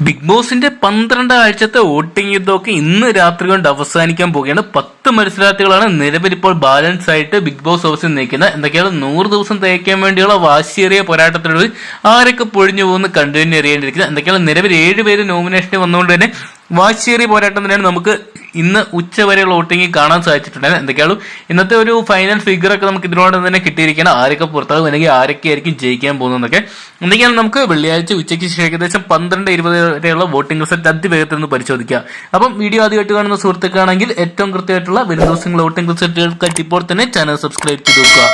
Big ബോസിന്റെ പന്ത്രണ്ട് ആഴ്ചത്തെ വോട്ടിംഗ് യുദ്ധമൊക്കെ ഇന്ന് രാത്രി കൊണ്ട് അവസാനിക്കാൻ പോവുകയാണ്. പത്ത് മത്സരാർത്ഥികളാണ് നിലവിൽ ഇപ്പോൾ ബാലൻസ് ആയിട്ട് ബിഗ് ബോസ് ഹൗസിൽ നിൽക്കുന്നത്. എന്തൊക്കെയാണ്? നൂറ് ദിവസം തയ്ക്കാൻ വേണ്ടിയുള്ള വാശിയേറിയ പോരാട്ടത്തിലൂടെ ആരൊക്കെ പൊഴിഞ്ഞു പോകുന്ന കണ്ടുതന്നെ അറിയേണ്ടിയിരിക്കുന്നത് എന്തൊക്കെയാണ്? നിലവിൽ ഏഴ് പേര് നോമിനേഷന് വന്നുകൊണ്ട് തന്നെ വാശിയേറിയ പോരാട്ടം തന്നെയാണ് നമുക്ക് ഇന്ന് ഉച്ച വരെയുള്ള വോട്ടിംഗ് കാണാൻ സാധിച്ചിട്ടുണ്ട് എന്തൊക്കെയാണ് ഇന്നത്തെ ഒരു ഫൈനൽ ഫിഗർ ഒക്കെ നമുക്ക് ഇതിനോട് തന്നെ കിട്ടിയിരിക്കണം. ആരൊക്കെ പുറത്താകും അല്ലെങ്കിൽ ആരൊക്കെ ആയിരിക്കും ജയിക്കാൻ പോകുന്നതൊക്കെ എന്തൊക്കെയാണ് നമുക്ക് വെള്ളിയാഴ്ച ഉച്ചയ്ക്ക് ശേഷം ഏകദേശം പന്ത്രണ്ട് ഇരുപത് വരെയുള്ള വോട്ടിംഗ് റിസൾട്ട് അതിവേഗത്തിൽ നിന്ന് പരിശോധിക്കാം. അപ്പം വീഡിയോ ആദ്യമായിട്ട് കാണുന്ന സുഹൃത്തുക്കാണെങ്കിൽ ഏറ്റവും കൃത്യമായിട്ടുള്ള വരും ദിവസങ്ങളിലെ വോട്ടിംഗ് റിസൾട്ടുകൾക്കായിട്ട് ഇപ്പോൾ തന്നെ ചാനൽ സബ്സ്ക്രൈബ് ചെയ്ത് വെക്കുക.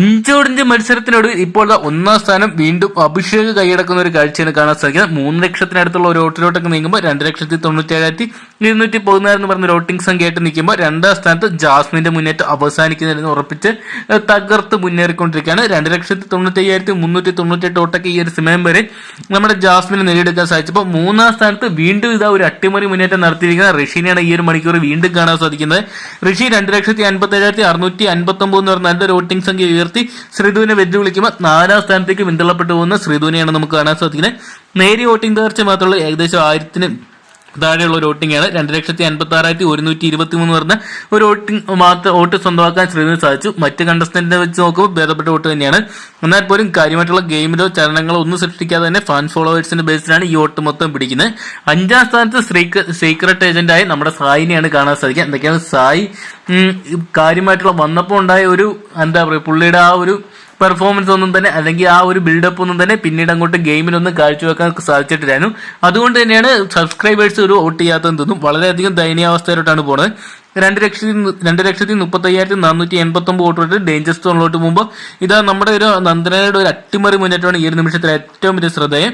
ഇഞ്ചോടിഞ്ച് മത്സരത്തിനോട് ഇപ്പോൾ ഒന്നാം സ്ഥാനം വീണ്ടും അഭിഷേക് കൈയടക്കുന്ന ഒരു കാഴ്ചയാണ് കാണാൻ സാധിക്കുന്നത്. മൂന്ന് ലക്ഷത്തിനടുത്തുള്ള ഒരു വോട്ടിലോട്ടൊക്കെ നീങ്ങുമ്പോൾ രണ്ട് ലക്ഷത്തി തൊണ്ണൂറ്റി ഏഴായിരത്തി ഇരുന്നൂറ്റി പതിനാറ് എന്ന് പറഞ്ഞ വോട്ടിംഗ് സംഖ്യയായിട്ട് നിൽക്കുമ്പോൾ രണ്ടാം സ്ഥാനത്ത് ജാസ്മിന്റെ മുന്നേറ്റം അവസാനിക്കുന്നതെന്ന് ഉറപ്പിച്ച് തകർത്ത് മുന്നേറിക്കൊണ്ടിരിക്കുകയാണ്. രണ്ട് ലക്ഷത്തി തൊണ്ണൂറ്റി അയ്യായിരത്തി മുന്നൂറ്റി തൊണ്ണൂറ്റി എട്ട് വോട്ടൊക്കെ ഈ ഒരു സമയം വരെ നമ്മുടെ ജാസ്മിന് നേടിയെടുക്കാൻ സാധിച്ചപ്പോൾ മൂന്നാം സ്ഥാനത്ത് വീണ്ടും ഇതാ ഒരു അട്ടിമറി മുന്നേറ്റം നടത്തിയിരിക്കുന്ന ഋഷിനെയാണ് ഈ ഒരു മണിക്കൂർ വീണ്ടും കാണാൻ സാധിക്കുന്നത്. ഋഷി രണ്ട് ലക്ഷത്തി അൻപത്തി ഏഴായിരത്തി അറുന്നൂറ്റി അൻപത്തി ഒമ്പത് എന്ന് പറഞ്ഞ നല്ലൊരു വോട്ടിംഗ് സംഖ്യ ഉയർത്തി ശ്രീധുവിനെ വെല്ലുവിളിക്കുമ്പോൾ നാലാം സ്ഥാനത്തേക്ക് പിന്തള്ളപ്പെട്ടു പോകുന്ന ശ്രീധുവിനെയാണ് നമുക്ക് കാണാൻ സാധിക്കുന്നത്. നേരിയ വോട്ടിംഗ് തകർച്ച മാത്രമുള്ള ഏകദേശം ആയിരത്തിന് താഴെയുള്ള ഒരു വോട്ടിംഗ് ആണ്. രണ്ട് ലക്ഷത്തി അൻപത്തി ആറായിരത്തി ഒരുന്നൂറ്റി ഇരുപത്തി മൂന്ന് പറഞ്ഞ ഒരു വോട്ടിംഗ് മാത്രം വോട്ട് സ്വന്തമാക്കാൻ ശ്രീധുവിന് സാധിച്ചു. മറ്റ് കണ്ടസ്റ്റന്റിനെ വെച്ച് നോക്കുമ്പോൾ ഭേദപ്പെട്ട വോട്ട് തന്നെയാണ്. എന്നാൽ പോലും കാര്യമായിട്ടുള്ള ഗെയിമിലോ ചലനങ്ങളോ ഒന്നും സൃഷ്ടിക്കാതെ തന്നെ ഫാൻ ഫോളോവേഴ്സിന്റെ ബേസിലാണ് ഈ വോട്ട് മൊത്തം പിടിക്കുന്നത്. അഞ്ചാം സ്ഥാനത്ത് സീക്രട്ട് ഏജന്റായി നമ്മുടെ സായിനെയാണ് കാണാൻ സാധിക്കുക. എന്തൊക്കെയാണ് സായി? കാര്യമായിട്ടുള്ള വന്നപ്പോൾ ഉണ്ടായ ഒരു എന്താ പറയുക പുള്ളിയുടെ ആ ഒരു പെർഫോമൻസ് ഒന്നും തന്നെ അല്ലെങ്കിൽ ആ ഒരു ബിൽഡപ്പ് ഒന്നും തന്നെ പിന്നീട് അങ്ങോട്ട് ഗെയിമിലൊന്നും കാഴ്ചവെക്കാൻ സാധിച്ചിട്ടില്ലായിരുന്നു അതുകൊണ്ട് തന്നെയാണ് സബ്സ്ക്രൈബേഴ്സ് ഒരു വോട്ട് ചെയ്യാത്തതെന്നും തോന്നും വളരെയധികം ദയനീയാവസ്ഥയിലോട്ടാണ് പോണത്. രണ്ട് ലക്ഷത്തി രണ്ട് ലക്ഷത്തി മുപ്പത്തി അയ്യായിരത്തി നാനൂറ്റി എൺപത്തി ഒമ്പത് വോട്ട് ഡേഞ്ചർ സ്റ്റോണിലോട്ട് പോകുമ്പോൾ ഇത് നമ്മുടെ ഒരു നന്ദനയുടെ ഒരു അട്ടിമറി മുന്നേറ്റമാണ് ഈ ഒരു നിമിഷത്തിൽ ഏറ്റവും വലിയ ശ്രദ്ധേയം.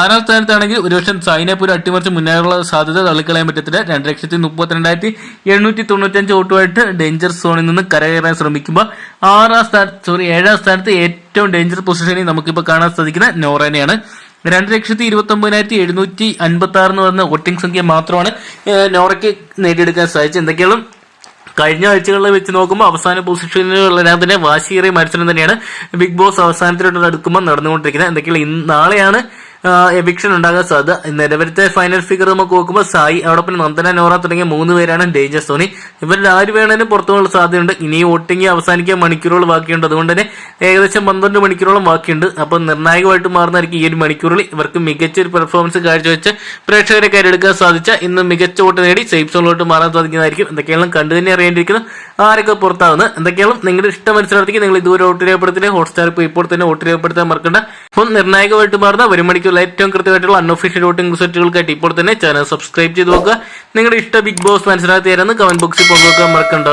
ആറാം സ്ഥാനത്താണെങ്കിൽ ഒരു വർഷം സൈനപ്പ് ഒരു അട്ടിമറിച്ച് മുന്നേറാനുള്ള സാധ്യത തള്ളിക്കളയാൻ പറ്റത്തില്ല. രണ്ട് ലക്ഷത്തി മുപ്പത്തിരണ്ടായിരത്തി എണ്ണൂറ്റി തൊണ്ണൂറ്റഞ്ച് വോട്ടുമായിട്ട് ഡേഞ്ചർ സോണിൽ നിന്ന് കരകയറാൻ ശ്രമിക്കുമ്പോൾ ആറാം സ്ഥാനത്ത് സോറി ഏഴാം സ്ഥാനത്ത് ഏറ്റവും ഡേഞ്ചർ പൊസിഷനിൽ നമുക്കിപ്പോൾ കാണാൻ സാധിക്കുന്ന നോറേനെയാണ്. രണ്ട് ലക്ഷത്തി ഇരുപത്തി ഒമ്പതിനായിരത്തി എഴുന്നൂറ്റി അൻപത്തി ആറ് എന്ന് പറഞ്ഞ വോട്ടിംഗ് സംഖ്യ മാത്രമാണ് നോറയ്ക്ക് നേടിയെടുക്കാൻ സാധിച്ചത്. എന്തൊക്കെയാണ് കഴിഞ്ഞ ആഴ്ചകളിൽ വെച്ച് നോക്കുമ്പോൾ അവസാന പൊസിഷനിലുള്ള തന്നെ വാശിയേറിയ മത്സരം തന്നെയാണ് ബിഗ് ബോസ് അവസാനത്തിലോട്ട് അടുക്കുമ്പോൾ നടന്നുകൊണ്ടിരിക്കുന്നത്. എന്തൊക്കെയാണ് നാളെയാണ് എവിക്ഷൻ ഉണ്ടാകാൻ സാധ്യത. നിലവിലത്തെ ഫൈനൽ ഫിഗർ നമുക്ക് നോക്കുമ്പോൾ സായി അവിടെ നന്ദന നോറ തുടങ്ങിയ മൂന്ന് പേരാണ് ഡേഞ്ചർ സോണി ഇവരിൽ ആര് വേണേലും പുറത്തുള്ള സാധ്യതയുണ്ട്. ഇനി വോട്ടിംഗ് അവസാനിക്കാൻ മണിക്കൂറുകൾ ബാക്കിയുണ്ട്. അതുകൊണ്ട് തന്നെ ഏകദേശം പന്ത്രണ്ട് മണിക്കൂറോളം ബാക്കിയുണ്ട്. അപ്പോൾ നിർണായകമായിട്ട് മാറുന്നതായിരിക്കും ഈ ഒരു മണിക്കൂറിൽ. ഇവർക്ക് മികച്ച ഒരു പെർഫോമൻസ് കാഴ്ചവെച്ച് പ്രേക്ഷകരെ കയറെടുക്കാൻ സാധിച്ച ഇന്ന് മികച്ച വോട്ട് നേടി സേഫ് സോണിലോട്ട് മാറാൻ സാധിക്കുന്നതായിരിക്കും. എന്തൊക്കെയാണ് കണ്ടു തന്നെ അറിയേണ്ടിയിരിക്കുന്നത് ആരൊക്കെ പുറത്താവുന്നത്? എന്തൊക്കെയാണ് നിങ്ങളുടെ ഇഷ്ടം മത്സരാർത്ഥിക്ക് നിങ്ങൾ ഇതുവരെ വോട്ട് രേഖപ്പെടുത്തില്ല ഹോട്ട്സ്റ്റാർ ഇപ്പോൾ തന്നെ വോട്ട് രേഖപ്പെടുത്താൻ മറക്കണ്ട. അപ്പോൾ നിർണായകമായിട്ട് മാറുന്ന ഒരു മണിക്കൂറിൽ ഏറ്റവും കൃത്യമായിട്ടുള്ള അൺഒഫീഷ്യൽ വോട്ടിംഗ് റിസൾട്ടുകൾക്കായിട്ട് ഇപ്പോൾ തന്നെ ചാനൽ സബ്സ്ക്രൈബ് ചെയ്ത് നോക്കുക നിങ്ങളുടെ ഇഷ്ട ബിഗ് ബോസ് മനസ്സിലാക്കി തരുന്ന കമന്റ് ബോക്സിൽ പങ്കുവെക്കാൻ മറക്കണ്ട.